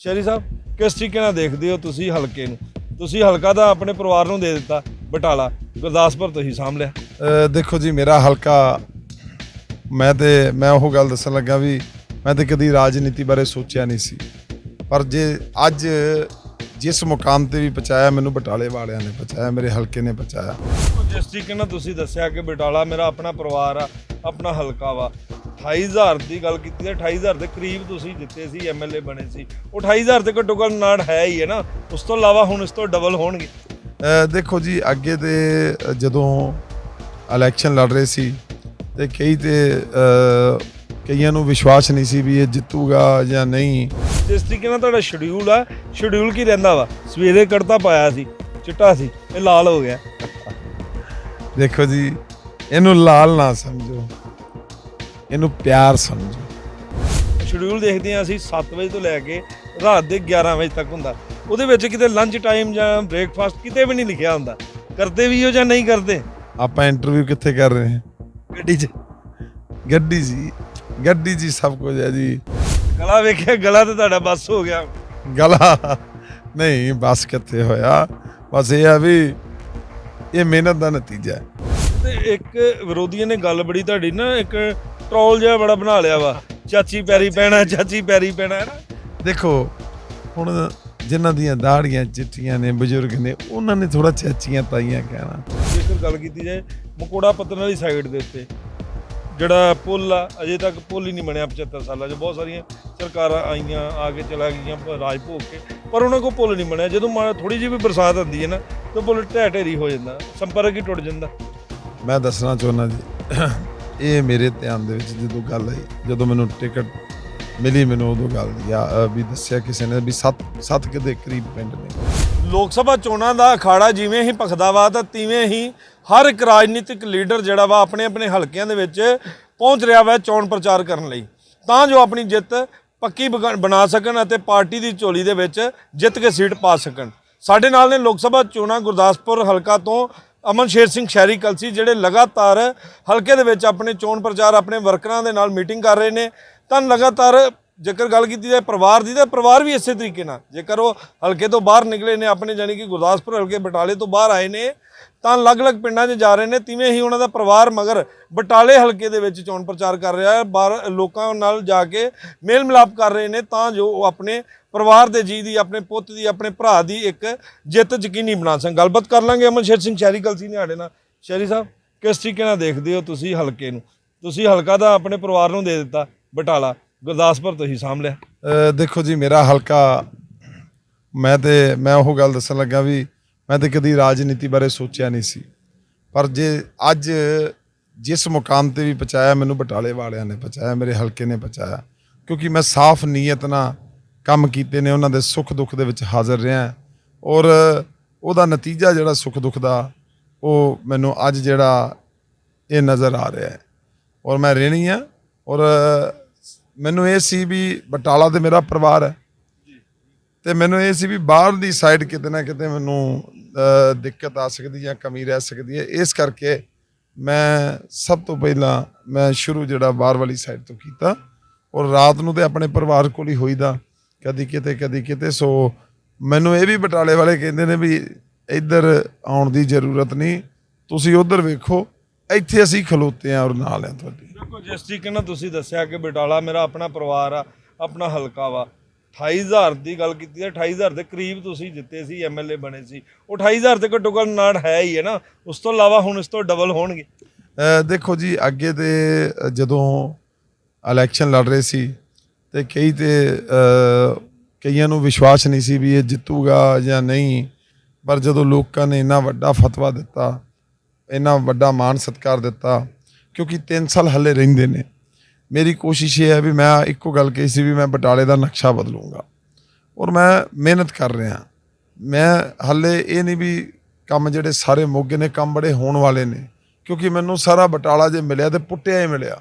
ਸ਼ਰੀ ਸਾਹਿਬ ਕਿਸ ਤਰੀਕੇ ਨਾਲ ਦੇਖਦੇ ਹੋ ਤੁਸੀਂ ਹਲਕੇ ਨੂੰ? ਤੁਸੀਂ ਹਲਕਾ ਤਾਂ ਆਪਣੇ ਪਰਿਵਾਰ ਨੂੰ ਦੇ ਦਿੱਤਾ ਬਟਾਲਾ ਗੁਰਦਾਸਪੁਰ ਤੁਸੀਂ ਸਾਂਭ ਲਿਆ। ਦੇਖੋ ਜੀ ਮੇਰਾ ਹਲਕਾ ਮੈਂ ਤੇ ਮੈਂ ਉਹ ਗੱਲ ਦੱਸਣ ਲੱਗਾ ਵੀ ਮੈਂ ਤੇ ਕਦੀ ਰਾਜਨੀਤੀ ਬਾਰੇ ਸੋਚਿਆ ਨਹੀਂ ਸੀ। ਪਰ ਜੇ ਅੱਜ ਜਿਸ ਮੁਕਾਮ ਤੇ ਵੀ ਪਹੁੰਚਾਇਆ ਮੈਨੂੰ ਬਟਾਲੇ ਵਾਲਿਆਂ ਨੇ ਪਹੁੰਚਾਇਆ ਮੇਰੇ ਹਲਕੇ ਨੇ ਪਹੁੰਚਾਇਆ। ਜਿਸ ਤਰੀਕੇ ਨਾਲ ਤੁਸੀਂ ਦੱਸਿਆ ਕਿ ਬਟਾਲਾ ਮੇਰਾ ਆਪਣਾ ਪਰਿਵਾਰ ਆ ਆਪਣਾ ਹਲਕਾ ਵਾ 28000 ਦੀ ਗੱਲ ਕੀਤੀ ਹੈ 28000 ਦੇ ਕਰੀਬ ਤੁਸੀਂ ਜਿੱਤੇ ਸੀ ਐਮਐਲਏ ਬਣੇ ਸੀ। ਉਹ 28000 ਤੇ ਘੱਟੋ ਘੱਟ ਨਾੜ ਹੈ ਹੀ ਹੈ ਨਾ। ਉਸ ਤੋਂ ਇਲਾਵਾ ਹੁਣ ਇਸ ਤੋਂ ਡਬਲ ਹੋਣਗੇ। ਦੇਖੋ ਜੀ ਅੱਗੇ ਤੇ ਜਦੋਂ ਇਲੈਕਸ਼ਨ ਲੜ ਰਹੇ ਸੀ ਤੇ ਕਈ ਤੇ ਕਈਆਂ ਨੂੰ ਵਿਸ਼ਵਾਸ ਨਹੀਂ ਸੀ ਵੀ ਇਹ ਜਿੱਤੂਗਾ ਜਾਂ ਨਹੀਂ। ਜਿਸ ਤਰੀਕੇ ਨਾਲ ਤੁਹਾਡਾ ਸ਼ਡਿਊਲ ਆ ਸ਼ਡਿਊਲ ਕੀ ਰਹਿੰਦਾ ਵਾ? ਸਵੇਰੇ ਕੜਤਾ ਪਾਇਆ ਸੀ ਚਿੱਟਾ ਸੀ ਇਹ ਲਾਲ ਹੋ ਗਿਆ। ਦੇਖੋ ਜੀ ਇਹਨੂੰ ਲਾਲ ਨਾ ਸਮਝੋ। ਇਹਨੂੰ ਪਿਆਰ ਸਮਝੋ। ਸ਼ਡਿਊਲ ਦੇਖਦੇ ਹਾਂ ਅਸੀਂ 7 ਵਜੇ ਤੋਂ ਲੈ ਕੇ ਰਾਤ ਦੇ 11 ਵਜੇ ਤੱਕ ਹੁੰਦਾ। ਉਹਦੇ ਵਿੱਚ ਕਿਤੇ ਲੰਚ ਟਾਈਮ ਜਾਂ ਬ੍ਰੇਕਫਾਸਟ ਕਿਤੇ ਵੀ ਨਹੀਂ ਲਿਖਿਆ ਹੁੰਦਾ। ਕਰਦੇ ਵੀ ਹੋ ਜਾਂ ਨਹੀਂ ਕਰਦੇ? ਆਪਾਂ ਇੰਟਰਵਿਊ ਕਿੱਥੇ ਕਰ ਰਹੇ ਹਾਂ? ਗੱਡੀ 'ਚ। ਗੱਡੀ ਜੀ ਗੱਡੀ ਜੀ ਸਭ ਕੁਝ ਹੈ ਜੀ। ਗਲਾ ਵੇਖਿਆ ਗਲਾ ਤੇ ਤੁਹਾਡਾ ਬਸ ਹੋ ਗਿਆ। ਗਲਾ? ਨਹੀਂ ਬਸ ਕਿੱਥੇ ਹੋਇਆ? ਬਸ ਇਹ ਆ ਵੀ ਇਹ ਮਿਹਨਤ ਦਾ ਨਤੀਜਾ ਹੈ। ਤੇ ਇੱਕ ਵਿਰੋਧੀਆਂ ਨੇ ਗੱਲ ਬੜੀ ਤੁਹਾਡੀ ਨਾ ਇੱਕ ਟਰੋਲ ਜਿਹਾ ਬੜਾ ਬਣਾ ਲਿਆ ਵਾ। ਚਾਚੀ ਪੈਰੀ ਪੈਣਾ ਚਾਚੀ ਪੈਰੀ ਪੈਣਾ ਹੈ ਨਾ? ਦੇਖੋ ਹੁਣ ਜਿਨ੍ਹਾਂ ਦੀਆਂ ਦਾੜੀਆਂ ਚਿੱਟੀਆਂ ਨੇ ਬਜ਼ੁਰਗ ਨੇ ਉਹਨਾਂ ਨੇ ਥੋੜਾ ਚਾਚੀਆਂ ਤਾਈਆਂ ਕਹਿਣਾ। ਜੇਕਰ ਗੱਲ ਕੀਤੀ ਜਾਏ ਮਕੋੜਾ ਪੱਤਨ ਵਾਲੀ ਸਾਈਡ ਦੇ ਉੱਤੇ ਜਿਹੜਾ ਪੁੱਲ ਆ ਅਜੇ ਤੱਕ ਪੁੱਲ ਹੀ ਨਹੀਂ ਬਣਿਆ 75 ਸਾਲਾਂ 'ਚ। ਬਹੁਤ ਸਾਰੀਆਂ ਸਰਕਾਰਾਂ ਆਈਆਂ ਆ ਕੇ ਚਲਾ ਗਈਆਂ ਰਾਜ ਭੋਗ ਕੇ ਪਰ ਉਹਨਾਂ ਕੋਲ ਪੁੱਲ ਨਹੀਂ ਬਣਿਆ। ਜਦੋਂ ਥੋੜੀ ਜਿਹੀ ਵੀ ਬਰਸਾਤ ਹੁੰਦੀ ਹੈ ਨਾ ਤਾਂ ਪੁੱਲ ਢਹਿ ਢੇਰੀ ਹੋ ਜਾਂਦਾ ਸੰਪਰਕ ਹੀ ਟੁੱਟ ਜਾਂਦਾ। ਮੈਂ ਦੱਸਣਾ ਚਾਹੁੰਦਾ ਜੀ ਇਹ ਮੇਰੇ ਧਿਆਨ ਦੇ ਵਿੱਚ ਜਦੋਂ ਗੱਲ ਆਈ, ਜਦੋਂ ਮੈਨੂੰ ਟਿਕਟ ਮਿਲੀ, ਮੈਨੂੰ ਉਦੋਂ ਗੱਲ ਯਾ ਵੀ ਦੱਸਿਆ ਕਿਸੇ ਨੇ ਵੀ 7 7 ਦੇ ਕਰੀਬ ਪਿੰਡ ਨੇ। ਲੋਕ ਸਭਾ ਚੋਣਾਂ ਦਾ ਅਖਾੜਾ ਜਿਵੇਂ ਹੀ ਭਖਦਾ ਵਾ ਤਾਂ ਤਿਵੇਂ ਹੀ ਹਰ ਇੱਕ ਰਾਜਨੀਤਿਕ ਲੀਡਰ ਜਿਹੜਾ ਵਾ ਆਪਣੇ ਆਪਣੇ ਹਲਕਿਆਂ ਦੇ ਵਿੱਚ ਪਹੁੰਚ ਰਿਹਾ ਵਾ ਚੋਣ ਪ੍ਰਚਾਰ ਕਰਨ ਲਈ। ਤਾਂ ਜੋ ਆਪਣੀ ਜਿੱਤ ਪੱਕੀ ਬਣਾ ਸਕਣ ਅਤੇ ਪਾਰਟੀ ਦੀ ਝੋਲੀ ਦੇ ਵਿੱਚ ਜਿੱਤ ਕੇ ਸੀਟ ਪਾ ਸਕਣ। ਸਾਡੇ ਨਾਲ ਨੇ ਲੋਕ ਸਭਾ ਚੋਣਾਂ ਗੁਰਦਾਸਪੁਰ ਹਲਕਾ ਤੋਂ ਅਮਨ ਸ਼ੇਰ ਸਿੰਘ ਸ਼ਹਿਰੀ ਕਲਸੀ ਜਿਹੜੇ ਲਗਾਤਾਰ ਹਲਕੇ ਦੇ ਵਿੱਚ ਆਪਣੇ ਚੋਣ ਪ੍ਰਚਾਰ, ਆਪਣੇ ਵਰਕਰਾਂ ਦੇ ਨਾਲ ਮੀਟਿੰਗ ਕਰ ਰਹੇ ਨੇ। ਤਾਂ ਲਗਾਤਾਰ ਜੇਕਰ ਗੱਲ ਕੀਤੀ ਜਾਏ ਪਰਿਵਾਰ ਦੀ, ਤਾਂ ਪਰਿਵਾਰ ਵੀ ਇਸੇ ਤਰੀਕੇ ਨਾਲ, ਜੇਕਰ ਉਹ ਹਲਕੇ ਤੋਂ ਬਾਹਰ ਨਿਕਲੇ ਨੇ, ਆਪਣੇ ਜਾਨੀ ਕਿ ਗੁਰਦਾਸਪੁਰ ਹਲਕੇ ਬਟਾਲੇ ਤੋਂ ਬਾਹਰ ਆਏ ਨੇ ਤਾਂ ਅਲੱਗ-ਅਲੱਗ ਪਿੰਡਾਂ 'ਚ ਜਾ ਰਹੇ ਨੇ, ਤਿਵੇਂ ਹੀ ਉਹਨਾਂ ਦਾ ਪਰਿਵਾਰ ਮਗਰ ਬਟਾਲੇ ਹਲਕੇ ਦੇ ਵਿੱਚ ਚੋਣ ਪ੍ਰਚਾਰ ਕਰ ਰਿਹਾ ਹੈ। ਬਾਹਰ ਲੋਕਾਂ ਨਾਲ ਜਾ ਕੇ ਮੇਲ ਮਿਲਾਪ ਕਰ ਰਹੇ ਨੇ, ਤਾਂ ਜੋ ਉਹ ਆਪਣੇ ਪਰਿਵਾਰ ਦੇ ਜੀ ਦੀ, ਆਪਣੇ ਪੁੱਤ ਦੀ, ਆਪਣੇ ਭਰਾ ਦੀ ਇੱਕ ਜਿੱਤ ਯਕੀਨੀ ਬਣਾ ਸਕਣ। ਗੱਲਬਾਤ ਕਰ ਲਾਂਗੇ ਅਮਨਸ਼ੇਰ ਸਿੰਘ ਸ਼ਹਿਰੀ ਕਲਸੀ ਨੇ ਸਾਡੇ ਨਾਲ। ਸ਼ਹਿਰੀ ਸਾਹਿਬ, ਕਿਸ ਤਰੀਕੇ ਨਾਲ ਦੇਖਦੇ ਹੋ ਤੁਸੀਂ ਹਲਕੇ ਨੂੰ? ਤੁਸੀਂ ਹਲਕਾ ਤਾਂ ਆਪਣੇ ਪਰਿਵਾਰ ਨੂੰ ਦੇ ਦਿੱਤਾ, ਬਟਾਲਾ। ਗੁਰਦਾਸਪੁਰ ਤੁਸੀਂ ਸਾਂਭ ਲਿਆ। ਦੇਖੋ ਜੀ, ਮੇਰਾ ਹਲਕਾ, ਮੈਂ ਤੇ, ਮੈਂ ਉਹ ਗੱਲ ਦੱਸਣ ਲੱਗਾ ਵੀ ਮੈਂ ਤਾਂ ਕਦੀ ਰਾਜਨੀਤੀ ਬਾਰੇ ਸੋਚਿਆ ਨਹੀਂ ਸੀ। ਪਰ ਜੇ ਅੱਜ ਜਿਸ ਮੁਕਾਮ ਤੇ ਵੀ ਪਹੁੰਚਾਇਆ, ਮੈਨੂੰ ਬਟਾਲੇ ਵਾਲਿਆਂ ਨੇ ਪਹੁੰਚਾਇਆ, ਮੇਰੇ ਹਲਕੇ ਨੇ ਪਹੁੰਚਾਇਆ, ਕਿਉਂਕਿ ਮੈਂ ਸਾਫ਼ ਨੀਅਤ ਨਾਲ ਕੰਮ ਕੀਤੇ ਨੇ, ਉਹਨਾਂ ਦੇ ਸੁੱਖ ਦੁੱਖ ਦੇ ਵਿੱਚ ਹਾਜ਼ਰ ਰਿਹਾ। ਔਰ ਉਹਦਾ ਨਤੀਜਾ ਜਿਹੜਾ ਸੁੱਖ ਦੁੱਖ ਦਾ, ਉਹ ਮੈਨੂੰ ਅੱਜ ਜਿਹੜਾ ਇਹ ਨਜ਼ਰ ਆ ਰਿਹਾ ਹੈ। ਔਰ ਮੈਂ ਰਹਿਣੀ ਆ। ਔਰ ਮੈਨੂੰ ਇਹ ਸੀ ਵੀ ਬਟਾਲਾ ਤੇ ਮੇਰਾ ਪਰਿਵਾਰ ਹੈ। ਤੇ ਮੈਨੂੰ ਇਹ ਸੀ ਵੀ ਬਾਹਰ ਦੀ ਸਾਈਡ ਕਿਤੇ ਨਾ ਕਿਤੇ ਮੈਨੂੰ ਦਿੱਕਤ ਆ ਸਕਦੀ ਜਾਂ ਕਮੀ ਰਹਿ ਸਕਦੀ ਹੈ। ਇਸ ਕਰਕੇ ਮੈਂ ਸਭ ਤੋਂ ਪਹਿਲਾਂ ਮੈਂ ਸ਼ੁਰੂ ਜਿਹੜਾ ਬਾਹਰ ਵਾਲੀ ਸਾਈਡ ਤੋਂ ਕੀਤਾ ਔਰ ਰਾਤ ਨੂੰ ਤੇ ਆਪਣੇ ਪਰਿਵਾਰ ਕੋਲ ਹੀ ਹੋਈਦਾ, ਕਦੀ ਕਿਤੇ ਕਦੀ ਕਿਤੇ। ਸੋ ਮੈਨੂੰ ਇਹ ਵੀ ਬਟਾਲੇ ਵਾਲੇ ਕਹਿੰਦੇ ਨੇ ਵੀ ਇੱਧਰ ਆਉਣ ਦੀ ਜ਼ਰੂਰਤ ਨਹੀਂ, ਤੁਸੀਂ ਉਧਰ ਵੇਖੋ, ਇੱਥੇ ਅਸੀਂ ਖਲੋਤੇ ਆ ਔਰ ਨਾਲ ਆ ਤੁਹਾਡੀ। ਦੇਖੋ, ਜਿਸ ਤਰੀਕੇ ਨਾਲ ਤੁਸੀਂ ਦੱਸਿਆ ਕਿ ਬਟਾਲਾ ਮੇਰਾ ਆਪਣਾ ਪਰਿਵਾਰ ਆ, ਆਪਣਾ ਹਲਕਾ ਵਾ 28000 ਦੀ ਗੱਲ ਕੀਤੀ ਹੈ 28000 ਦੇ ਕਰੀਬ ਤੁਸੀਂ ਜਿੱਤੇ ਸੀ ਐਮਐਲਏ ਬਣੇ ਸੀ। ਉਹ 28000 ਤੇ ਘੱਟੋ ਘੱਟ ਨਾੜ ਹੈ ਹੀ ਹੈ ਨਾ। ਉਸ ਤੋਂ ਇਲਾਵਾ ਹੁਣ ਇਸ ਤੋਂ ਡਬਲ ਹੋਣਗੇ। ਦੇਖੋ ਜੀ, ਅੱਗੇ ਤੇ ਜਦੋਂ ਇਲੈਕਸ਼ਨ ਲੜ ਰਹੇ ਸੀ ਤੇ ਕਈ ਤੇ ਕਈਆਂ ਨੂੰ ਵਿਸ਼ਵਾਸ ਨਹੀਂ ਸੀ ਵੀ ਇਹ ਜਿੱਤੂਗਾ ਜਾਂ ਨਹੀਂ। ਪਰ ਜਦੋਂ ਲੋਕਾਂ ਨੇ ਇੰਨਾ ਵੱਡਾ ਫਤਵਾ ਦਿੱਤਾ, ਇੰਨਾ ਵੱਡਾ ਮਾਣ ਸਤਿਕਾਰ ਦਿੱਤਾ, ਕਿਉਂਕਿ 3 ਸਾਲ ਹੱਲੇ ਰਹਿੰਦੇ ਨੇ। ਮੇਰੀ ਕੋਸ਼ਿਸ਼ ਇਹ ਹੈ ਵੀ ਮੈਂ ਇੱਕੋ ਗੱਲ ਕਹੀ ਸੀ ਵੀ ਮੈਂ ਬਟਾਲੇ ਦਾ ਨਕਸ਼ਾ ਬਦਲੂੰਗਾ। ਔਰ ਮੈਂ ਮਿਹਨਤ ਕਰ ਰਿਹਾ ਮੈਂ ਹੱਲੇ ਇਹ ਨਹੀਂ ਵੀ ਕੰਮ ਜਿਹੜੇ ਸਾਰੇ ਮੋਗੇ ਨੇ, ਕੰਮ ਬੜੇ ਹੋਣ ਵਾਲੇ ਨੇ, ਕਿਉਂਕਿ ਮੈਨੂੰ ਸਾਰਾ ਬਟਾਲਾ ਜੇ ਮਿਲਿਆ ਤੇ ਪੁੱਟਿਆ ਹੀ ਮਿਲਿਆ।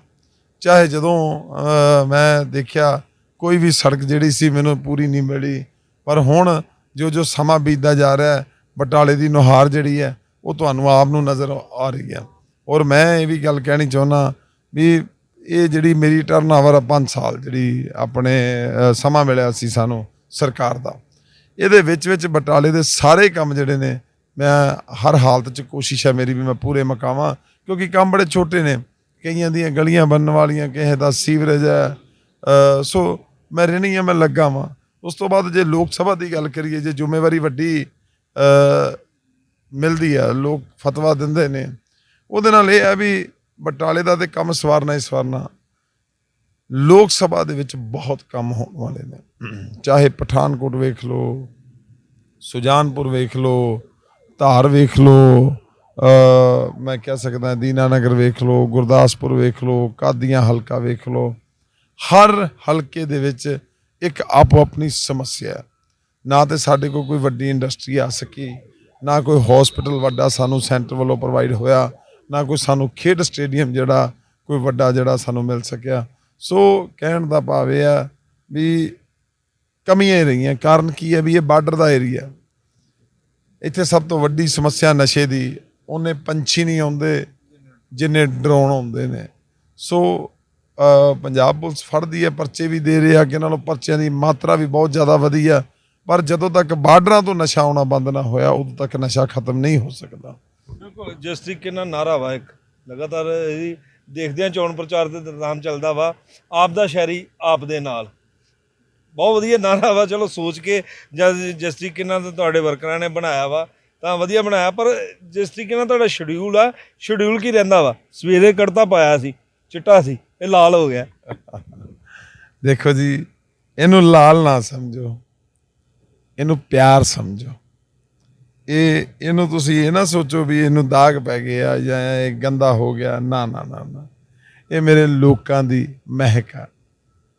ਚਾਹੇ ਜਦੋਂ ਮੈਂ ਦੇਖਿਆ ਕੋਈ ਵੀ ਸੜਕ ਜਿਹੜੀ ਸੀ ਮੈਨੂੰ ਪੂਰੀ ਨਹੀਂ ਮਿਲੀ, ਪਰ ਹੁਣ ਜੋ ਜੋ ਸਮਾਂ ਬੀਤਦਾ ਜਾ ਰਿਹਾ ਬਟਾਲੇ ਦੀ ਨੁਹਾਰ ਜਿਹੜੀ ਹੈ, ਉਹ ਤੁਹਾਨੂੰ ਆਪ ਨੂੰ ਨਜ਼ਰ ਆ ਰਹੀ ਹੈ। ਔਰ ਮੈਂ ਇਹ ਵੀ ਗੱਲ ਕਹਿਣੀ ਚਾਹੁੰਦਾ ਵੀ ਇਹ ਜਿਹੜੀ ਮੇਰੀ ਟਰਨ ਆਵਰ ਆ 5 ਸਾਲ ਜਿਹੜੀ ਆਪਣੇ ਸਮਾਂ ਮਿਲਿਆ ਸੀ ਸਾਨੂੰ ਸਰਕਾਰ ਦਾ। ਇਹਦੇ ਵਿੱਚ ਵਿੱਚ ਬਟਾਲੇ ਦੇ ਸਾਰੇ ਕੰਮ ਜਿਹੜੇ ਨੇ, ਮੈਂ ਹਰ ਹਾਲਤ 'ਚ ਕੋਸ਼ਿਸ਼ ਹੈ ਮੇਰੀ ਵੀ ਮੈਂ ਪੂਰੇ ਮਕਾਵਾਂ, ਕਿਉਂਕਿ ਕੰਮ ਬੜੇ ਛੋਟੇ ਨੇ। ਕਈਆਂ ਦੀਆਂ ਗਲੀਆਂ ਬਣਨ ਵਾਲੀਆਂ, ਕਿਸੇ ਦਾ ਸੀਵਰੇਜ ਹੈ ਸੋ ਮੈਂ ਰਹਿਣੀ ਆ, ਮੈਂ ਲੱਗਾ ਵਾਂ। ਉਸ ਤੋਂ ਬਾਅਦ ਜੇ ਲੋਕ ਸਭਾ ਦੀ ਗੱਲ ਕਰੀਏ, ਜੇ ਜ਼ਿੰਮੇਵਾਰੀ ਵੱਡੀ ਮਿਲਦੀ ਆ, ਲੋਕ ਫਤਵਾ ਦਿੰਦੇ ਨੇ। ਉਹਦੇ ਨਾਲ ਇਹ ਹੈ ਵੀ ਬਟਾਲੇ ਦਾ ਤੇ ਕੰਮ ਸਵਾਰਨਾ ਹੀ ਸਵਾਰਨਾ। ਲੋਕ ਸਭਾ ਦੇ ਵਿੱਚ ਬਹੁਤ ਕੰਮ ਹੋਣ ਵਾਲੇ ਨੇ। ਚਾਹੇ ਪਠਾਨਕੋਟ ਵੇਖ ਲਓ, ਸੁਜਾਨਪੁਰ ਵੇਖ ਲਓ, ਧਾਰ ਵੇਖ ਲਓ ਮੈਂ ਕਹਿ ਸਕਦਾ ਦੀਨਾਨਗਰ ਵੇਖ ਲਓ, ਗੁਰਦਾਸਪੁਰ ਵੇਖ ਲਓ, ਕਾਦੀਆਂ ਹਲਕਾ ਵੇਖ ਲਓ, ਹਰ ਹਲਕੇ ਦੇ ਵਿੱਚ ਇੱਕ ਆਪੋ ਆਪਣੀ ਸਮੱਸਿਆ ਹੈ। ਨਾ ਤੇ ਸਾਡੇ ਕੋਲ ਕੋਈ ਵੱਡੀ ਇੰਡਸਟਰੀ ਆ ਸਕੀ, ਨਾ ਕੋਈ ਹਸਪੀਟਲ ਵੱਡਾ ਸਾਨੂੰ ਸੈਂਟਰ ਵੱਲੋਂ ਪ੍ਰੋਵਾਈਡ ਹੋਇਆ ਨਾ ਕੋਈ ਸਾਨੂੰ ਖੇਡ ਸਟੇਡੀਅਮ ਜਿਹੜਾ, ਕੋਈ ਵੱਡਾ ਜਿਹੜਾ ਸਾਨੂੰ ਮਿਲ ਸਕਿਆ। ਸੋ ਕਹਿਣ ਦਾ ਭਾਵ ਇਹ ਆ ਵੀ ਕਮੀਆਂ ਹੀ ਰਹੀਆਂ। ਕਾਰਨ ਕੀ ਹੈ ਵੀ ਇਹ ਬਾਰਡਰ ਦਾ ਏਰੀਆ। ਇੱਥੇ ਸਭ ਤੋਂ ਵੱਡੀ ਸਮੱਸਿਆ ਨਸ਼ੇ ਦੀ, ਉਹਨੇ ਪੰਛੀ ਨਹੀਂ ਆਉਂਦੇ, ਜਿੰਨੇ ਡਰੋਨ ਆਉਂਦੇ ਨੇ। ਸੋ ਪੰਜਾਬ ਪੁਲਿਸ ਫੜਦੀ ਹੈ, ਪਰਚੇ ਵੀ ਦੇ ਰਿਹਾ ਕਿ ਇਹਨਾਂ ਨੂੰ ਪਰਚਿਆਂ ਦੀ ਮਾਤਰਾ ਵੀ ਬਹੁਤ ਜ਼ਿਆਦਾ ਵਧੀ ਆ। ਪਰ ਜਦੋਂ ਤੱਕ ਬਾਰਡਰਾਂ ਤੋਂ ਨਸ਼ਾ ਆਉਣਾ ਬੰਦ ਨਾ ਹੋਇਆ, ਉਦੋਂ ਤੱਕ ਨਸ਼ਾ ਖਤਮ ਨਹੀਂ ਹੋ ਸਕਦਾ। ਬਿਲਕੁਲ ਜਿਸ ਤਰੀਕੇ ਨਾਲ ਨਾਰਾ ਵਾ ਇੱਕ, ਲਗਾਤਾਰ ਇਹਦੀ ਦੇਖਦਿਆਂ ਚੋਣ ਪ੍ਰਚਾਰ ਦੇ ਦੌਰਾਨ ਚੱਲਦਾ ਵਾ, ਆਪ ਦਾ ਸ਼ਹਿਰੀ, ਆਪ ਦੇ ਨਾਲ। ਬਹੁਤ ਵਧੀਆ ਨਾਰਾ ਵਾ, ਚਲੋ ਸੋਚ ਕੇ ਜਾਂ ਜਿਸ ਤਰੀਕੇ ਨਾਲ ਤੁਹਾਡੇ ਵਰਕਰਾਂ ਨੇ ਬਣਾਇਆ ਵਾ, ਤਾਂ ਵਧੀਆ ਬਣਾਇਆ, ਪਰ ਜਿਸ ਤਰੀਕੇ ਨਾਲ ਤੁਹਾਡਾ ਸ਼ਡਿਊਲ ਆ ਸ਼ਡਿਊਲ ਕੀ ਰਹਿੰਦਾ ਵਾ? ਸਵੇਰੇ ਕੜਤਾ ਪਾਇਆ ਸੀ, ਚਿੱਟਾ ਸੀ, ਇਹ ਲਾਲ ਹੋ ਗਿਆ। ਦੇਖੋ ਜੀ, ਇਹਨੂੰ ਲਾਲ ਨਾ ਸਮਝੋ, ਇਹਨੂੰ ਪਿਆਰ ਸਮਝੋ। ਇਹ ਇਹਨੂੰ ਤੁਸੀਂ ਇਹ ਨਾ ਸੋਚੋ ਵੀ ਇਹਨੂੰ ਦਾਗ ਪੈ ਗਿਆ ਜਾਂ ਇਹ ਗੰਦਾ ਹੋ ਗਿਆ। ਨਾ ਨਾ ਨਾ ਨਾ। ਇਹ ਮੇਰੇ ਲੋਕਾਂ ਦੀ ਮਹਿਕ ਆ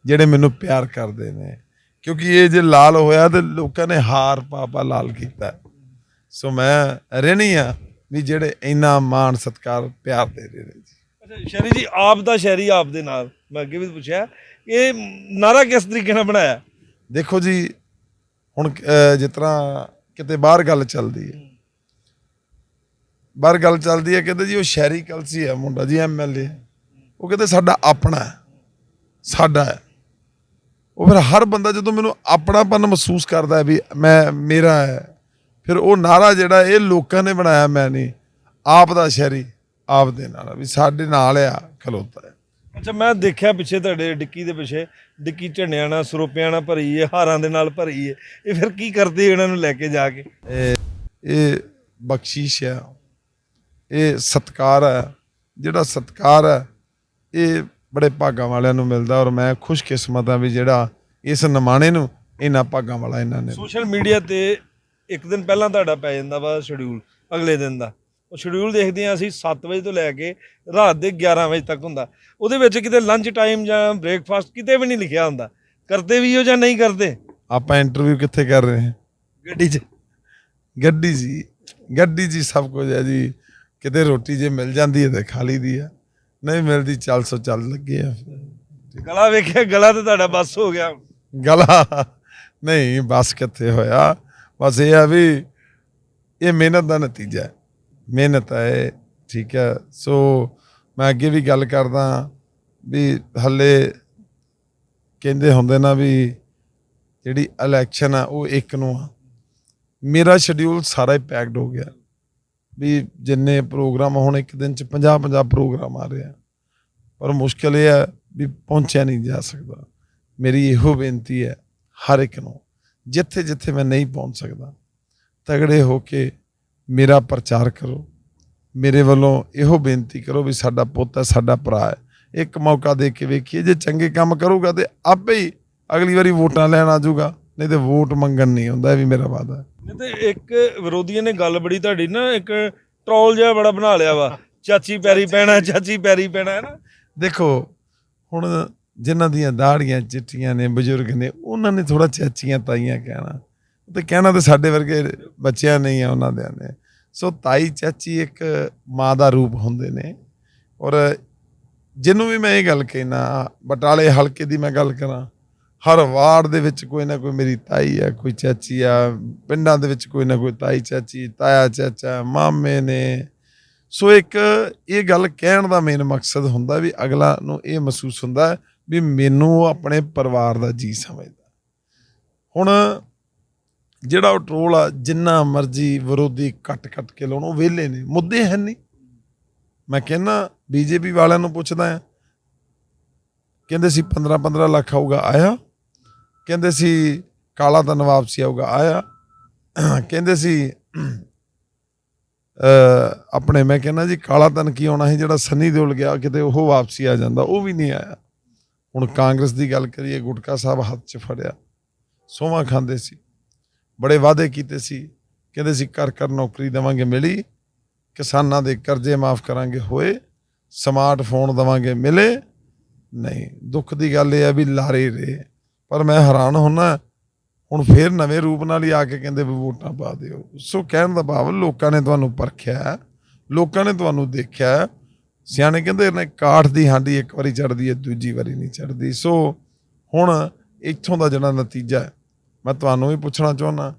ਜਿਹੜੇ ਮੈਨੂੰ ਪਿਆਰ ਕਰਦੇ ਨੇ। ਕਿਉਂਕਿ ਇਹ ਜੇ ਲਾਲ ਹੋਇਆ ਤੇ ਲੋਕਾਂ ਨੇ ਹਾਰ ਪਾਪਾ ਲਾਲ ਕੀਤਾ। ਸੋ ਮੈਂ ਰਹਿਣੀ ਆ ਵੀ ਜਿਹੜੇ ਇੰਨਾ ਮਾਣ ਸਤਿਕਾਰ ਪਿਆਰ ਦੇ ਰਹੇ ਨੇ ਜੀ। ਅੱਛਾ ਸ਼ਹਿਰੀ ਜੀ ਆਪ ਦਾ ਸ਼ਹਿਰੀ ਆਪ ਦੇ ਨਾਲ। ਮੈਂ ਅੱਗੇ ਵੀ ਪੁੱਛਿਆ ਇਹ ਨਾਰਾ ਕਿਸ ਤਰੀਕੇ ਨਾਲ ਬਣਾਇਆ? ਦੇਖੋ ਜੀ ਹੁਣ ਜਿਸ ਤਰ੍ਹਾਂ ਕਿਤੇ ਬਾਹਰ ਗੱਲ ਚੱਲਦੀ ਹੈ। ਬਾਹਰ ਗੱਲ ਚੱਲਦੀ ਹੈ, ਕਹਿੰਦੇ ਜੀ ਉਹ ਸ਼ਹਿਰੀ ਕਲਸੀ ਹੈ ਮੁੰਡਾ, ਜੀ ਐਮਐਲਏ ਉਹ ਕਹਿੰਦੇ ਸਾਡਾ ਆਪਣਾ ਹੈ, ਸਾਡਾ ਹੈ। ਉਹ ਫਿਰ ਹਰ ਬੰਦਾ ਜਦੋਂ ਮੈਨੂੰ ਆਪਣਾਪਨ ਮਹਿਸੂਸ ਕਰਦਾ ਹੈ ਵੀ ਮੈਂ, ਮੇਰਾ ਹੈ, ਫਿਰ ਉਹ ਨਾਰਾ ਜਿਹੜਾ ਇਹ ਲੋਕਾਂ ਨੇ ਬਣਾਇਆ ਮੈਂ ਨਹੀਂ, ਆਪ ਦਾ ਸ਼ਹਿਰੀ, ਆਪ ਦੇ ਨਾਲ ਵੀ ਸਾਡੇ ਨਾਲ ਆ, ਖਲੋਤਾ ਅੱਛਾ ਮੈਂ ਦੇਖਿਆ ਪਿੱਛੇ ਤੁਹਾਡੇ ਡਿੱਕੀ ਦੇ ਪਿੱਛੇ ਡਿੱਕੀ ਝੰਡਿਆਂ ਨਾਲ ਸਰੋਪਿਆਂ ਨਾਲ ਭਰੀ ਹੈ ਹਾਰਾਂ ਦੇ ਨਾਲ ਭਰੀ ਹੈ ਇਹ ਫਿਰ ਕੀ ਕਰਦੇ ਇਹਨਾਂ ਨੂੰ ਲੈ ਕੇ ਜਾ ਕੇ? ਇਹ ਬਖਸ਼ੀਸ਼ ਆ। ਇਹ ਸਤਕਾਰ ਹੈ ਜਿਹੜਾ ਸਤਕਾਰ ਹੈ ਇਹ ਬੜੇ ਭਾਗਾਂ ਵਾਲਿਆਂ ਨੂੰ ਮਿਲਦਾ ਔਰ ਮੈਂ ਖੁਸ਼ਕਿਸਮਤ ਹਾਂ ਵੀ ਜਿਹੜਾ ਇਸ ਨਿਮਾਣੇ ਨੂੰ ਇਹਨਾਂ ਭਾਗਾਂ ਵਾਲਾ ਇਹਨਾਂ ਨੇ। ਸੋਸ਼ਲ ਮੀਡੀਆ ਤੇ ਇੱਕ ਦਿਨ ਪਹਿਲਾਂ ਤੁਹਾਡਾ ਪੈ ਜਾਂਦਾ ਵਾ ਸ਼ਡਿਊਲ ਅਗਲੇ ਦਿਨ ਦਾ। ਉਹ ਸ਼ਡਿਊਲ ਦੇਖਦੇ ਆ ਅਸੀਂ 7 ਵਜੇ ਤੋਂ ਲੈ ਕੇ ਰਾਤ ਦੇ 11 ਵਜੇ ਤੱਕ ਹੁੰਦਾ। ਉਹਦੇ ਵਿੱਚ ਕਿਤੇ ਲੰਚ ਟਾਈਮ ਜਾਂ ਬ੍ਰੇਕਫਾਸਟ ਕਿਤੇ ਵੀ ਨਹੀਂ ਲਿਖਿਆ ਹੁੰਦਾ। ਕਰਦੇ ਵੀ ਹੋ ਜਾਂ ਨਹੀਂ ਕਰਦੇ? ਆਪਾਂ ਇੰਟਰਵਿਊ ਕਿੱਥੇ ਕਰ ਰਹੇ ਹਾਂ? ਗੱਡੀ 'ਚ। ਗੱਡੀ ਜੀ ਗੱਡੀ ਜੀ ਸਭ ਕੁਝ ਹੈ ਜੀ। ਕਿਤੇ ਰੋਟੀ ਜੇ ਮਿਲ ਜਾਂਦੀ ਹੈ ਤੇ ਖਾ ਲਈਦੀ ਆ ਨਹੀਂ ਮਿਲਦੀ ਚੱਲ ਸੋ ਚੱਲ ਲੱਗੇ ਆ। ਗਲਾ ਵੇਖਿਆ ਗਲਾ ਤੇ ਤੁਹਾਡਾ ਬਸ ਹੋ ਗਿਆ। ਗਲਾ? ਨਹੀਂ ਬਸ ਕਿੱਥੇ ਹੋਇਆ? ਬਸ ਇਹ ਆ ਵੀ ਇਹ ਮਿਹਨਤ ਦਾ ਨਤੀਜਾ ਹੈ। ਮਿਹਨਤ ਹੈ, ਠੀਕ ਹੈ। ਸੋ ਮੈਂ ਅੱਗੇ ਵੀ ਗੱਲ ਕਰਦਾ ਵੀ ਹੱਲੇ ਕਹਿੰਦੇ ਹੁੰਦੇ ਨਾ ਵੀ ਜਿਹੜੀ ਇਲੈਕਸ਼ਨ ਆ, ਉਹ ਇੱਕ ਨੂੰ ਆ। ਮੇਰਾ ਸ਼ਡਿਊਲ ਸਾਰਾ ਹੀ ਪੈਕਡ ਹੋ ਗਿਆ। ਵੀ ਜਿੰਨੇ ਪ੍ਰੋਗਰਾਮ ਹੁਣ ਇੱਕ ਦਿਨ ਚ 50 50 ਪ੍ਰੋਗਰਾਮ ਆ ਰਹੇ ਆ। ਪਰ ਮੁਸ਼ਕਲ ਇਹ ਹੈ ਵੀ ਪਹੁੰਚਿਆ ਨਹੀਂ ਜਾ ਸਕਦਾ। ਮੇਰੀ ਇਹੋ ਬੇਨਤੀ ਹੈ ਹਰ ਇੱਕ ਨੂੰ ਜਿੱਥੇ ਜਿੱਥੇ ਮੈਂ ਨਹੀਂ ਪਹੁੰਚ ਸਕਦਾ, ਤਗੜੇ ਹੋ ਕੇ ਮੇਰਾ ਪ੍ਰਚਾਰ ਕਰੋ। ਮੇਰੇ ਵੱਲੋਂ ਇਹੋ ਬੇਨਤੀ ਕਰੋ ਵੀ ਸਾਡਾ ਪੁੱਤ ਹੈ ਸਾਡਾ ਭਰਾ ਹੈ। ਇੱਕ ਮੌਕਾ ਦੇ ਕੇ ਵੇਖੀਏ ਜੇ ਚੰਗੇ ਕੰਮ ਕਰੂਗਾ ਤੇ ਆਪੇ ਹੀ ਅਗਲੀ ਵਾਰੀ ਵੋਟਾਂ ਲੈਣ ਆ ਜਾਊਗਾ ਨਹੀਂ ਤੇ ਵੋਟ ਮੰਗਣ ਨਹੀਂ ਹੁੰਦਾ ਇਹ ਵੀ ਮੇਰਾ ਵਾਅਦਾ ਹੈ। ਨਹੀਂ ਤੇ ਇੱਕ ਵਿਰੋਧੀਆਂ ਨੇ ਗੱਲ ਬੜੀ ਤੁਹਾਡੀ ਨਾ ਇੱਕ ਟਰੋਲ ਜਿਹਾ ਬੜਾ ਬਣਾ ਲਿਆ ਵਾ। ਚਾਚੀ ਪੈਰੀ ਪੈਣਾ ਚਾਚੀ ਪੈਰੀ ਪੈਣਾ ਹੈ ਨਾ? ਦੇਖੋ ਹੁਣ ਜਿਨ੍ਹਾਂ ਦੀਆਂ ਦਾੜੀਆਂ ਚਿੱਟੀਆਂ ਨੇ ਬਜ਼ੁਰਗ ਨੇ ਉਹਨਾਂ ਨੇ ਥੋੜਾ ਚਾਚੀਆਂ ਤਾਈਆਂ ਕਹਿਣਾ। ਤੇ ਕਹਿਣਾ ਤੇ ਸਾਡੇ ਵਰਗੇ ਬੱਚਿਆਂ ਨਹੀਂ ਆ, ਉਹਨਾਂ ਦੇ ਨੇ। ਸੋ ਤਾਈ, ਚਾਚੀ ਇੱਕ ਮਾਂ ਦਾ ਰੂਪ ਹੁੰਦੇ ਨੇ। ਔਰ ਜਿਹਨੂੰ ਵੀ ਮੈਂ ਇਹ ਗੱਲ ਕਹਿਣਾ, ਬਟਾਲੇ ਹਲਕੇ ਦੀ ਮੈਂ ਗੱਲ ਕਰਾਂ, ਹਰ ਵਾਰਡ ਦੇ ਵਿੱਚ ਕੋਈ ਨਾ ਕੋਈ ਮੇਰੀ ਤਾਈ ਆ, ਕੋਈ ਚਾਚੀ ਆ, ਪਿੰਡਾਂ ਦੇ ਵਿੱਚ ਕੋਈ ਨਾ ਕੋਈ ਤਾਈ, ਚਾਚੀ, ਤਾਇਆ, ਚਾਚਾ, ਮਾਮੇ ਨੇ। ਸੋ ਇੱਕ ਇਹ ਗੱਲ ਕਹਿਣ ਦਾ ਮੇਨ ਮਕਸਦ ਹੁੰਦਾ ਵੀ ਅਗਲਾ ਨੂੰ ਇਹ ਮਹਿਸੂਸ ਹੁੰਦਾ ਵੀ ਮੈਨੂੰ ਉਹ ਆਪਣੇ ਪਰਿਵਾਰ ਦਾ ਜੀ ਸਮਝਦਾ। ਹੁਣ ਜਿਹੜਾ ਉਹ ਟਰੋਲ ਆ, ਜਿੰਨਾ ਮਰਜ਼ੀ ਵਿਰੋਧੀ ਕੱਟ ਕੱਟ ਕੇ ਲਾਉਣ, ਉਹ ਵਿਹਲੇ ਨੇ, ਮੁੱਦੇ ਹੈ ਨਹੀਂ। ਮੈਂ ਕਹਿੰਦਾ ਬੀਜੇਪੀ ਵਾਲਿਆਂ ਨੂੰ ਪੁੱਛਦਾ ਆ ਕਹਿੰਦੇ ਸੀ 15 15 ਲੱਖ ਆਊਗਾ, ਆਇਆ। ਕਹਿੰਦੇ ਸੀ ਕਾਲਾ ਧਨ ਵਾਪਸੀ ਆਊਗਾ, ਆਇਆ। ਕਹਿੰਦੇ ਸੀ ਆਪਣੇ ਮੈਂ ਕਹਿੰਦਾ ਜੀ, ਕਾਲਾ ਧਨ ਕੀ ਆਉਣਾ ਸੀ, ਜਿਹੜਾ ਸੰਨੀ ਦਿਓਲ ਗਿਆ, ਕਿਤੇ ਉਹ ਵਾਪਸੀ ਆ ਜਾਂਦਾ, ਉਹ ਵੀ ਨਹੀਂ ਆਇਆ। ਹੁਣ ਕਾਂਗਰਸ ਦੀ ਗੱਲ ਕਰੀਏ, ਗੁਟਕਾ ਸਾਹਿਬ ਹੱਥ 'ਚ ਫੜਿਆ। ਸੋਵਾ ਖਾਂਦੇ ਸੀ। ਬੜੇ ਵਾਅਦੇ ਕੀਤੇ ਸੀ। ਕਹਿੰਦੇ ਸੀ ਕਰ ਕਰ ਨੌਕਰੀ ਦੇਵਾਂਗੇ ਮਿਲੀ, ਕਿਸਾਨਾਂ ਦੇ ਕਰਜ਼ੇ ਮਾਫ ਕਰਾਂਗੇ ਹੋਏ ਸਮਾਰਟਫੋਨ ਦੇਵਾਂਗੇ ਮਿਲੇ। ਨਹੀਂ, ਦੁੱਖ ਦੀ ਗੱਲ ਇਹ ਹੈ ਵੀ ਲਾਰੇ ਰਹੇ। ਪਰ ਮੈਂ ਹੈਰਾਨ ਹੁੰਨਾ ਹੁਣ ਫੇਰ ਨਵੇਂ ਰੂਪ ਨਾਲ ਹੀ ਆ ਕੇ ਕਹਿੰਦੇ ਵੀ ਵੋਟਾਂ ਪਾ ਦਿਓ। ਸੋ ਕਹਿਣ ਦਾ ਭਾਵ, ਲੋਕਾਂ ਨੇ ਤੁਹਾਨੂੰ ਪਰਖਿਆ, ਲੋਕਾਂ ਨੇ ਤੁਹਾਨੂੰ ਦੇਖਿਆ। ਸਿਆਣੇ ਕਹਿੰਦੇ ਨੇ, ਕਾਠ ਦੀ ਹਾਂਡੀ ਇੱਕ ਵਾਰੀ ਚੜਦੀ ਹੈ, ਦੂਜੀ ਵਾਰੀ ਨਹੀਂ ਚੜਦੀ ਸੋ ਹੁਣ ਇੱਥੋਂ ਦਾ ਜਿਹੜਾ ਨਤੀਜਾ ਹੈ ਮੈਂ ਤੁਹਾਨੂੰ ਵੀ ਪੁੱਛਣਾ ਚਾਹੁੰਦਾ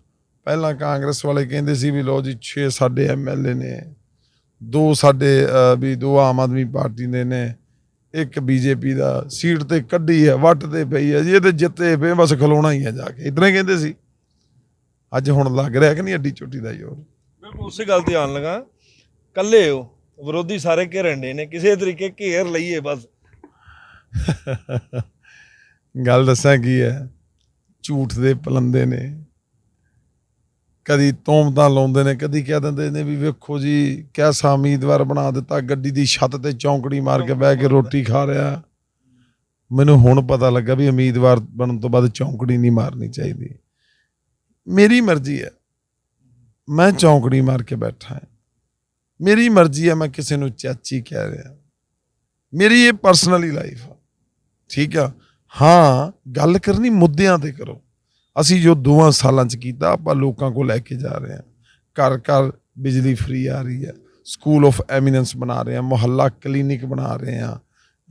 ਪਹਿਲਾਂ ਕਾਂਗਰਸ ਵਾਲੇ ਕਹਿੰਦੇ ਸੀ ਵੀ ਲੋ ਜੀ 6 ਸਾਡੇ ਐਮਐਲਏ ਨੇ ਦੋ ਸਾਡੇ ਵੀ ਦੋ ਆਮ ਆਦਮੀ ਪਾਰਟੀ ਦੇ ਨੇ ਇੱਕ ਬੀਜੇਪੀ ਦਾ ਸੀਟ ਤੇ ਕੱਢੀ ਹੈ ਵੱਟ ਤੇ ਪਈ ਹੈ ਜੀ ਇਹ ਤੇ ਜਿੱਤੇ ਪਏ ਬਸ ਖਲੋਣਾ ਹੀ ਹੈ ਜਾ ਕੇ ਇਤਨਾ ਕਹਿੰਦੇ ਸੀ। ਅੱਜ ਹੁਣ ਲੱਗ ਰਿਹਾ ਕਿ ਨਹੀਂ ਅੱਡੀ ਚੋਟੀ ਦਾ ਜ਼ੋਰ? ਬਿਲਕੁਲ ਉਸੇ ਗੱਲ ਤੇ ਆਉਣ ਲੱਗਾ ਕੱਲੇ ਹੋ ਵਿਰੋਧੀ ਸਾਰੇ ਘੇਰਨ ਦੇ ਨੇ ਕਿਸੇ ਤਰੀਕੇ ਘੇਰ ਲਈਏ ਬਸ। ਗੱਲ ਦੱਸਾਂ ਕੀ ਹੈ? ਝੂਠ ਦੇ ਪਲੰਦੇ ਨੇ। ਕਦੀ ਤੋਮਤਾਂ ਲਾਉਂਦੇ ਨੇ, ਕਦੀ ਕਹਿ ਦਿੰਦੇ ਨੇ ਵੀ ਵੇਖੋ ਜੀ ਕਿਹਦਾ ਉਮੀਦਵਾਰ ਬਣਾ ਦਿੱਤਾ, ਗੱਡੀ ਦੀ ਛੱਤ ਤੇ ਚੌਂਕੜੀ ਮਾਰ ਕੇ ਬਹਿ ਕੇ ਰੋਟੀ ਖਾ ਰਿਹਾ। ਮੈਨੂੰ ਹੁਣ ਪਤਾ ਲੱਗਾ ਵੀ ਉਮੀਦਵਾਰ ਬਣਨ ਤੋਂ ਬਾਅਦ ਚੌਂਕੜੀ ਨਹੀਂ ਮਾਰਨੀ ਚਾਹੀਦੀ। ਮੇਰੀ ਮਰਜ਼ੀ ਹੈ। ਮੈਂ ਚੌਂਕੜੀ ਮਾਰ ਕੇ ਬੈਠਾ ਹਾਂ। ਮੇਰੀ ਮਰਜ਼ੀ ਹੈ, ਮੈਂ ਕਿਸੇ ਨੂੰ ਚਾਚੀ ਕਹਿ ਰਿਹਾ। ਮੇਰੀ ਇਹ ਪਰਸਨਲੀ ਲਾਈਫ ਆ। ਠੀਕ ਆ? ਹਾਂ, ਗੱਲ ਕਰਨੀ ਮੁੱਦਿਆਂ ਤੇ ਕਰੋ। ਅਸੀਂ ਜੋ ਦੋਵਾਂ ਸਾਲਾਂ ਚ ਕੀਤਾ, ਆਪਾਂ ਲੋਕਾਂ ਕੋਲ ਲੈ ਕੇ ਜਾ ਰਹੇ ਹਾਂ। ਘਰ ਘਰ ਬਿਜਲੀ ਫ੍ਰੀ ਆ ਰਹੀ ਹੈ। ਸਕੂਲ ਆਫ ਐਮੀਨੈਂਸ ਬਣਾ ਰਹੇ ਹਾਂ, ਮੁਹੱਲਾ ਕਲੀਨਿਕ ਬਣਾ ਰਹੇ ਹਾਂ।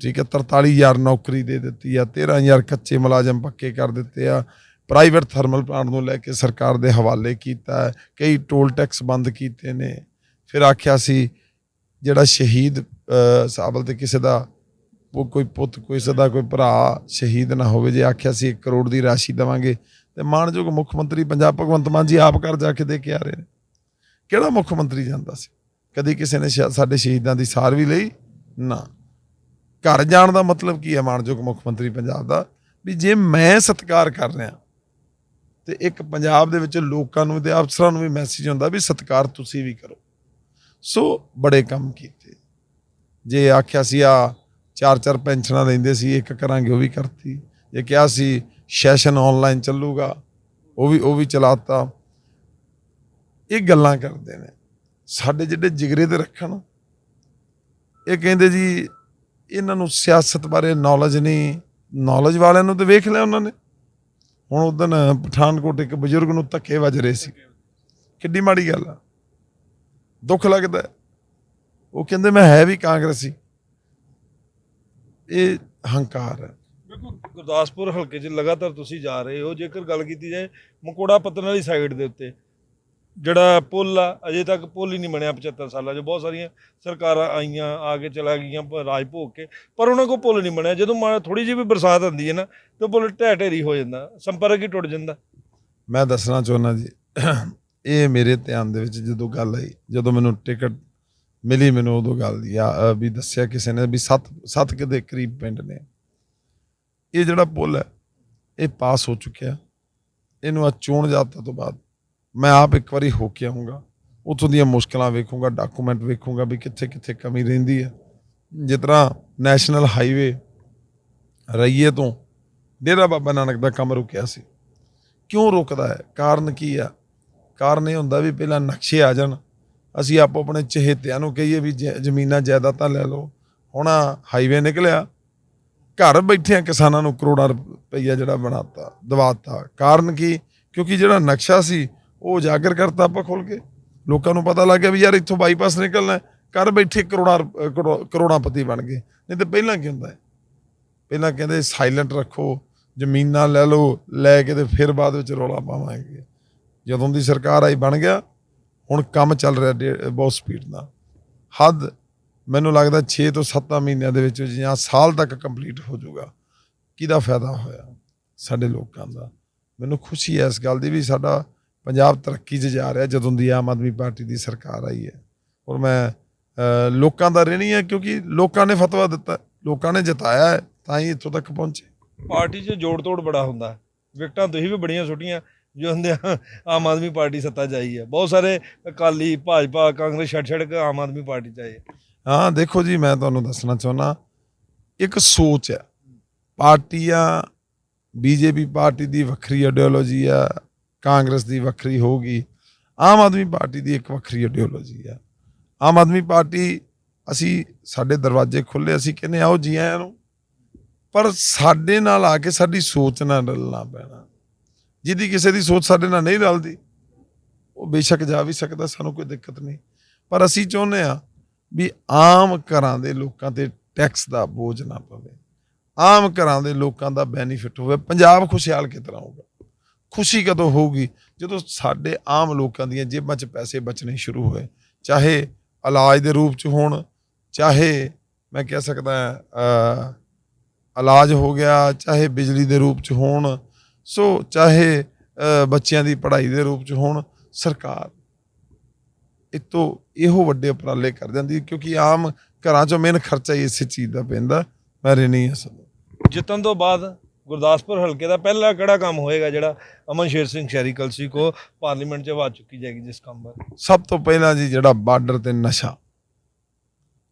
ਠੀਕ ਹੈ 43000 ਨੌਕਰੀ ਦੇ ਦਿੱਤੀ ਆ 13000 ਕੱਚੇ ਮੁਲਾਜ਼ਮ ਪੱਕੇ ਕਰ ਦਿੱਤੇ ਆ। ਪ੍ਰਾਈਵੇਟ ਥਰਮਲ ਪਲਾਂਟ ਨੂੰ ਲੈ ਕੇ ਸਰਕਾਰ ਦੇ ਹਵਾਲੇ ਕੀਤਾ ਕਈ ਟੋਲ ਟੈਕਸ ਬੰਦ ਕੀਤੇ ਨੇ। ਫਿਰ ਆਖਿਆ ਸੀ, ਜਿਹੜਾ ਸ਼ਹੀਦ ਸਾਬਲ ਤੇ ਕਿਸੇ ਦਾ ਕੋਈ ਪੁੱਤ, ਕੋਈ ਸਦਾ, ਕੋਈ ਭਰਾ ਸ਼ਹੀਦ ਨਾ ਹੋਵੇ, ਜੇ ਆਖਿਆ ਸੀ 1 ਕਰੋੜ ਦੀ ਰਾਸ਼ੀ ਦੇਵਾਂਗੇ, ਤੇ ਮਾਣਯੋਗ ਮੁੱਖ ਮੰਤਰੀ ਪੰਜਾਬ ਭਗਵੰਤ ਮਾਨ ਜੀ ਆਪ ਘਰ ਜਾ ਕੇ ਦੇ ਕੇ ਆ ਰਹੇ ਨੇ। ਕਿਹੜਾ ਮੁੱਖ ਮੰਤਰੀ ਜਾਂਦਾ ਸੀ? ਕਦੀ ਕਿਸੇ ਨੇ ਸ਼ਾ- ਸਾਡੇ ਸ਼ਹੀਦਾਂ ਦੀ ਸਾਰ ਵੀ ਲਈ? ਨਾ। ਘਰ ਜਾਣ ਦਾ ਮਤਲਬ ਕੀ ਹੈ ਮਾਣਯੋਗ ਮੁੱਖ ਮੰਤਰੀ ਪੰਜਾਬ ਦਾ? ਵੀ ਜੇ ਮੈਂ ਸਤਿਕਾਰ ਕਰ ਰਿਹਾ, ਤੇ ਇੱਕ ਪੰਜਾਬ ਦੇ ਵਿੱਚ ਲੋਕਾਂ ਨੂੰ ਤੇ ਅਫਸਰਾਂ ਨੂੰ ਵੀ ਮੈਸੇਜ ਹੁੰਦਾ ਵੀ ਸਤਿਕਾਰ ਤੁਸੀਂ ਵੀ ਕਰੋ। ਸੋ ਬੜੇ ਕੰਮ ਕੀਤੇ। ਜੇ ਆਖਿਆ ਸੀ ਆ ਚਾਰ ਚਾਰ ਪੈਨਸ਼ਨਾਂ ਲੈਂਦੇ ਸੀ, ਇੱਕ ਕਰਾਂਗੇ, ਉਹ ਵੀ ਕਰਤੀ। ਜੇ ਕਿਹਾ ਸੀ ਸੈਸ਼ਨ ਆਨਲਾਈਨ ਚੱਲੂਗਾ, ਉਹ ਵੀ ਉਹ ਵੀ ਚਲਾਤਾ। ਇਹ ਗੱਲਾਂ ਕਰਦੇ ਨੇ। ਸਾਡੇ ਜਿਹੜੇ ਜਿਗਰੇ ਤੇ ਰੱਖਣ, ਇਹ ਕਹਿੰਦੇ ਜੀ, ਇਹਨਾਂ ਨੂੰ ਸਿਆਸਤ ਬਾਰੇ ਨੌਲੇਜ ਨਹੀਂ। ਨੌਲੇਜ ਵਾਲਿਆਂ ਨੂੰ ਤਾਂ ਵੇਖ ਲਿਆ ਉਹਨਾਂ ਨੇ। ਹੁਣ ਉਦੋਂ ਪਠਾਨਕੋਟ ਇੱਕ ਬਜ਼ੁਰਗ ਨੂੰ ਧੱਕੇ ਵੱਜ ਰਹੇ ਸੀ। ਕਿੱਡੀ ਮਾੜੀ ਗੱਲ ਆ। ਦੁੱਖ ਲੱਗਦਾ। ਉਹ ਕਹਿੰਦੇ, ਮੈਂ ਹੈ ਵੀ ਕਾਂਗਰਸੀ। ਇਹ ਹੰਕਾਰ ਹੈ। ਬਿਲਕੁਲ ਗੁਰਦਾਸਪੁਰ ਹਲਕੇ 'ਚ ਲਗਾਤਾਰ ਤੁਸੀਂ ਜਾ ਰਹੇ ਹੋ। ਜੇਕਰ ਗੱਲ ਕੀਤੀ ਜਾਏ ਮਕੋੜਾ ਪੱਤਨ ਵਾਲੀ ਸਾਈਡ ਦੇ ਉੱਤੇ ਜਿਹੜਾ ਪੁਲ ਆ ਅਜੇ ਤੱਕ ਪੁਲ ਹੀ ਨਹੀਂ ਬਣਿਆ 75 ਸਾਲਾਂ 'ਚ। ਬਹੁਤ ਸਾਰੀਆਂ ਸਰਕਾਰਾਂ ਆਈਆਂ ਆ ਕੇ ਚਲਾ ਗਈਆਂ ਰਾਜ ਭੋਗ ਕੇ ਪਰ ਉਹਨਾਂ ਕੋਲ ਪੁਲ ਨਹੀਂ ਬਣਿਆ। ਜਦੋਂ ਮਾ ਥੋੜੀ ਜਿਹੀ ਵੀ ਬਰਸਾਤ ਹੁੰਦੀ ਹੈ ਨਾ ਤੇ ਪੁਲ ਢਹਿ ਢੇਰੀ ਹੋ ਜਾਂਦਾ ਸੰਪਰਕ ਹੀ ਟੁੱਟ ਜਾਂਦਾ। ਮੈਂ ਦੱਸਣਾ ਚਾਹੁੰਦਾ ਜੀ ਇਹ ਮੇਰੇ ਧਿਆਨ ਦੇ ਵਿੱਚ ਜਦੋਂ ਗੱਲ ਆਈ ਜਦੋਂ ਮੈਨੂੰ ਟਿਕਟ ਮਿਲੀ ਮੈਨੂੰ ਉਦੋਂ ਗੱਲ ਦੀ, ਆ ਵੀ ਦੱਸਿਆ ਕਿਸੇ ਨੇ ਵੀ ਸੱਤ ਸੱਤ ਕੁ ਦੇ ਕਰੀਬ ਪਿੰਡ ਨੇ। ਇਹ ਜਿਹੜਾ ਪੁਲ ਹੈ, ਇਹ ਪਾਸ ਹੋ ਚੁੱਕਿਆ। ਇਹਨੂੰ ਆ ਚੋਣ ਜਾਤਾ ਤੋਂ ਬਾਅਦ ਮੈਂ ਆਪ ਇੱਕ ਵਾਰੀ ਹੋ ਕੇ ਆਉਂਗਾ ਉੱਥੋਂ ਦੀਆਂ ਮੁਸ਼ਕਲਾਂ ਵੇਖੂੰਗਾ ਡਾਕੂਮੈਂਟ ਵੇਖੂੰਗਾ ਵੀ ਕਿੱਥੇ ਕਿੱਥੇ ਕਮੀ ਰਹਿੰਦੀ ਹੈ। ਜਿਸ ਤਰ੍ਹਾਂ ਨੈਸ਼ਨਲ ਹਾਈਵੇ ਰਈਏ ਤੋਂ ਡੇਰਾ ਬਾਬਾ ਨਾਨਕ ਦਾ ਕੰਮ ਰੁਕਿਆ ਸੀ। ਕਿਉਂ ਰੁਕਦਾ ਹੈ? ਕਾਰਨ ਕੀ ਆ ਕਾਰਨ ਇਹ ਹੁੰਦਾ ਵੀ ਪਹਿਲਾਂ ਨਕਸ਼ੇ ਆ ਜਾਣ। ਅਸੀਂ ਆਪੋ ਆਪਣੇ ਚਹੇਤਿਆਂ ਨੂੰ ਕਹੀਏ ਵੀ ਜ- ਜ਼ਮੀਨਾਂ ਜਾਇਦਾਦਾਂ ਲੈ ਲਓ। ਹੁਣ ਹਾਈਵੇ ਨਿਕਲਿਆ। ਘਰ ਬੈਠਿਆਂ ਕਿਸਾਨਾਂ ਨੂੰ ਕਰੋੜਾਂ ਰੁਪਈਆ ਜਿਹੜਾ ਬਣਾਤਾ, ਦਵਾਤਾ। ਕਾਰਨ ਕੀ? ਕਿਉਂਕਿ ਜਿਹੜਾ ਨਕਸ਼ਾ ਸੀ, ਉਹ ਉਜਾਗਰ ਕਰਤਾ ਆਪਾਂ ਖੋਲ ਕੇ। ਲੋਕਾਂ ਨੂੰ ਪਤਾ ਲੱਗ ਗਿਆ ਵੀ ਯਾਰ ਇੱਥੋਂ ਬਾਈਪਾਸ ਨਿਕਲਣਾ ਘਰ ਬੈਠੇ ਕਰੋੜਾਂ ਰੁਪ- ਕਰੋ- ਕਰੋੜਾਂਪਤੀ ਬਣ ਗਏ। ਨਹੀਂ ਤੇ ਪਹਿਲਾਂ ਕੀ ਹੁੰਦਾ ਪਹਿਲਾਂ ਕਹਿੰਦੇ ਸਾਇਲੈਂਟ ਰੱਖੋ, ਜ਼ਮੀਨਾਂ ਲੈ ਲਓ, ਲੈ ਕੇ ਤੇ ਫਿਰ ਬਾਅਦ ਵਿੱਚ ਰੌਲਾ ਪਾਵਾਂਗੇ। ਜਦੋਂ ਦੀ ਸਰਕਾਰ ਆਈ ਬਣ ਗਿਆ ਹੁਣ ਕੰਮ ਚੱਲ ਰਿਹਾ ਡੇ- ਬਹੁਤ ਸਪੀਡ ਨਾਲ। ਹੱਦ ਮੈਨੂੰ ਲੱਗਦਾ 6 ਤੋਂ 7 ਮਹੀਨਿਆਂ ਦੇ ਵਿੱਚ ਜਾਂ ਸਾਲ ਤੱਕ ਕੰਪਲੀਟ ਹੋ ਜਾਊਗਾ। ਕਿਹਦਾ ਫਾਇਦਾ ਹੋਇਆ ਸਾਡੇ ਲੋਕਾਂ ਦਾ? ਮੈਨੂੰ ਖੁਸ਼ੀ ਹੈ ਇਸ ਗੱਲ ਦੀ ਵੀ ਸਾਡਾ ਪੰਜਾਬ ਤਰੱਕੀ 'ਚ ਜਾ ਰਿਹਾ ਜਦੋਂ ਦੀ ਆਮ ਆਦਮੀ ਪਾਰਟੀ ਦੀ ਸਰਕਾਰ ਆਈ ਹੈ। ਔਰ ਮੈਂ ਲੋਕਾਂ ਦਾ ਰਹਿਣੀ ਹੈ ਕਿਉਂਕਿ ਲੋਕਾਂ ਨੇ ਫਤਵਾ ਦਿੱਤਾ। ਲੋਕਾਂ ਨੇ ਜਿਤਾਇਆ ਹੈ, ਤਾਂ ਹੀ ਇੱਥੋਂ ਤੱਕ ਪਹੁੰਚੇ। ਪਾਰਟੀ 'ਚ ਜੋੜ ਤੋੜ ਬੜਾ ਹੁੰਦਾ। ਵਿਕਟਾਂ ਤੁਸੀਂ ਵੀ ਬੜੀਆਂ ਸੁੱਟੀਆਂ ਜੋ ਹੁੰਦੇ ਆਮ ਆਦਮੀ ਪਾਰਟੀ ਸੱਤਾ 'ਚ ਆਈ ਹੈ ਬਹੁਤ ਸਾਰੇ ਅਕਾਲੀ ਭਾਜਪਾ, ਕਾਂਗਰਸ ਛੱਡ ਛੱਡ ਕੇ ਆਮ ਆਦਮੀ ਪਾਰਟੀ 'ਚ ਆਏ ਹਾਂ, ਦੇਖੋ ਜੀ, ਮੈਂ ਤੁਹਾਨੂੰ ਦੱਸਣਾ ਚਾਹੁੰਦਾ ਇੱਕ ਸੋਚ ਹੈ ਪਾਰਟੀਆਂ ਬੀਜੇਪੀ ਪਾਰਟੀ ਦੀ ਵੱਖਰੀ ਆਈਡੀਓਲੋਜੀ ਆ, ਕਾਂਗਰਸ ਦੀ ਵੱਖਰੀ ਹੋਊਗੀ। ਆਮ ਆਦਮੀ ਪਾਰਟੀ ਦੀ ਇੱਕ ਵੱਖਰੀ ਆਈਡੀਓਲੋਜੀ ਆ। ਆਮ ਆਦਮੀ ਪਾਰਟੀ, ਅਸੀਂ ਸਾਡੇ ਦਰਵਾਜ਼ੇ ਖੁੱਲੇ ਅਸੀਂ ਕਹਿੰਦੇ ਆਓ ਜੀ ਆਇਆਂ ਨੂੰ। ਪਰ ਸਾਡੇ ਨਾਲ ਆ ਕੇ ਸਾਡੀ ਸੋਚ ਨਾਲ ਰਲਣਾ ਪੈਣਾ। ਜਿਹਦੀ ਕਿਸੇ ਦੀ ਸੋਚ ਸਾਡੇ ਨਾਲ ਨਹੀਂ ਰਲਦੀ, ਉਹ ਬੇਸ਼ੱਕ ਜਾ ਵੀ ਸਕਦਾ, ਸਾਨੂੰ ਕੋਈ ਦਿੱਕਤ ਨਹੀਂ। ਪਰ ਅਸੀਂ ਚਾਹੁੰਦੇ ਆ ਵੀ ਆਮ ਘਰਾਂ ਦੇ ਲੋਕਾਂ ਤੇ ਟੈਕਸ ਦਾ ਬੋਝ ਨਾ ਪਵੇ। ਆਮ ਘਰਾਂ ਦੇ ਲੋਕਾਂ ਦਾ ਬੈਨੀਫਿਟ ਹੋਵੇ, ਪੰਜਾਬ ਖੁਸ਼ਹਾਲ ਕਿਤਨਾ ਹੋਊਗਾ? ਖੁਸ਼ੀ ਕਦੋਂ ਹੋਊਗੀ? ਜਦੋਂ ਸਾਡੇ ਆਮ ਲੋਕਾਂ ਦੀਆਂ ਜੇਬਾਂ 'ਚ ਪੈਸੇ ਬਚਣੇ ਸ਼ੁਰੂ ਹੋਏ, ਚਾਹੇ ਇਲਾਜ ਦੇ ਰੂਪ 'ਚ ਹੋਣ, ਚਾਹੇ ਮੈਂ ਕਹਿ ਸਕਦਾ ਇਲਾਜ ਹੋ ਗਿਆ, ਚਾਹੇ ਬਿਜਲੀ ਦੇ ਰੂਪ 'ਚ ਹੋਣ ਸੋ ਚਾਹੇ ਬੱਚਿਆਂ ਦੀ ਪੜ੍ਹਾਈ ਦੇ ਰੂਪ 'ਚ ਹੋਣ ਸਰਕਾਰ ਇਹ ਤੋਂ ਇਹੋ ਵੱਡੇ ਉਪਰਾਲੇ ਕਰ ਜਾਂਦੀ ਕਿਉਂਕਿ ਆਮ ਘਰਾਂ 'ਚੋਂ ਮੇਨ ਖਰਚਾ ਹੀ ਇਸੇ ਚੀਜ਼ ਦਾ ਪੈਂਦਾ। ਮੈਂ ਨਹੀਂ ਅਸਲ ਜਿੱਤਣ ਤੋਂ ਬਾਅਦ ਗੁਰਦਾਸਪੁਰ ਹਲਕੇ ਦਾ ਪਹਿਲਾ ਕਿਹੜਾ ਕੰਮ ਹੋਏਗਾ ਜਿਹੜਾ ਅਮਨ ਸ਼ੇਰ ਸਿੰਘ ਸ਼ਹਿਰੀ ਕਲਸੀ ਕੋ ਪਾਰਲੀਮੈਂਟ 'ਚ ਆਵਾਜ਼ ਚੁੱਕੀ ਜਾਏਗੀ ਜਿਸ ਕੰਮ ਪਰ ਸਭ ਤੋਂ ਪਹਿਲਾਂ ਜੀ ਜਿਹੜਾ ਬਾਰਡਰ ਤੇ ਨਸ਼ਾ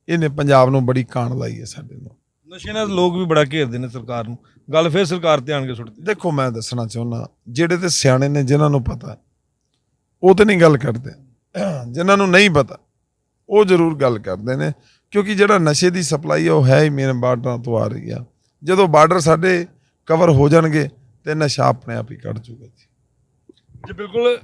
ਇਹਨੇ ਪੰਜਾਬ ਨੂੰ ਬੜੀ ਕਾਣ ਲਾਈ ਹੈ ਸਾਡੇ ਨੂੰ ਨਸ਼ੇ ਨਾਲ ਲੋਕ ਵੀ ਬੜਾ ਘੇਰਦੇ ਨੇ ਸਰਕਾਰ ਨੂੰ। ਗੱਲ ਫਿਰ ਸਰਕਾਰ ਤੇ ਆਣ ਕੇ ਸੁੱਟਦੀ ਦੇਖੋ ਮੈਂ ਦੱਸਣਾ ਚਾਹੁੰਦਾ ਜਿਹੜੇ ਤੇ ਸਿਆਣੇ ਨੇ ਜਿਨ੍ਹਾਂ ਨੂੰ ਪਤਾ ਉਹ ਤੇ ਨਹੀਂ ਗੱਲ ਕਰਦੇ। ਜਿਨ੍ਹਾਂ ਨੂੰ ਨਹੀਂ ਪਤਾ ਉਹ ਜ਼ਰੂਰ ਗੱਲ ਕਰਦੇ ਨੇ ਕਿਉਂਕਿ ਜਿਹੜਾ ਨਸ਼ੇ ਦੀ ਸਪਲਾਈ ਉਹ ਹੈ ਹੀ ਮੇਨ ਬਾਰਡਰਾਂ ਤੋਂ ਆ ਰਹੀ ਆ। ਜਦੋਂ ਬਾਰਡਰ ਸਾਡੇ ਕਵਰ ਹੋ ਜਾਣਗੇ ਤੇ ਨਸ਼ਾ ਆਪਣੇ ਆਪ ਹੀ ਕੱਢ ਜੂਗਾ ਜੀ। ਜੀ ਬਿਲਕੁਲ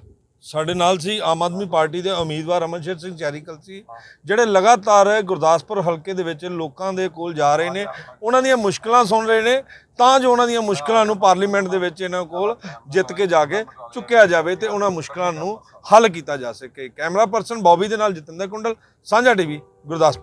ਸਾਡੇ ਨਾਲ ਸੀ, ਆਮ ਆਦਮੀ ਪਾਰਟੀ ਦੇ ਉਮੀਦਵਾਰ ਅਮਨਸ਼ੇਰ ਸਿੰਘ ਚੈਰੀਕਲ ਸੀ, ਜਿਹੜੇ ਲਗਾਤਾਰ ਗੁਰਦਾਸਪੁਰ ਹਲਕੇ ਦੇ ਵਿੱਚ ਲੋਕਾਂ ਦੇ ਕੋਲ ਜਾ ਰਹੇ ਨੇ, ਉਹਨਾਂ ਦੀਆਂ ਮੁਸ਼ਕਲਾਂ ਸੁਣ ਰਹੇ ਨੇ, ਤਾਂ ਜੋ ਉਹਨਾਂ ਦੀਆਂ ਮੁਸ਼ਕਲਾਂ ਨੂੰ ਪਾਰਲੀਮੈਂਟ ਦੇ ਵਿੱਚ ਇਹਨਾਂ ਕੋਲ ਜਿੱਤ ਕੇ ਜਾ ਕੇ ਚੁੱਕਿਆ ਜਾਵੇ ਤੇ ਉਹਨਾਂ ਮੁਸ਼ਕਲਾਂ ਨੂੰ ਹੱਲ ਕੀਤਾ ਜਾ ਸਕੇ। ਕੈਮਰਾ ਪਰਸਨ ਬੌਬੀ ਦੇ ਨਾਲ ਜਤਿੰਦਰ ਕੁੰਡਲ, ਸਾਂਝਾ ਟੀਵੀ, ਗੁਰਦਾਸਪੁਰ।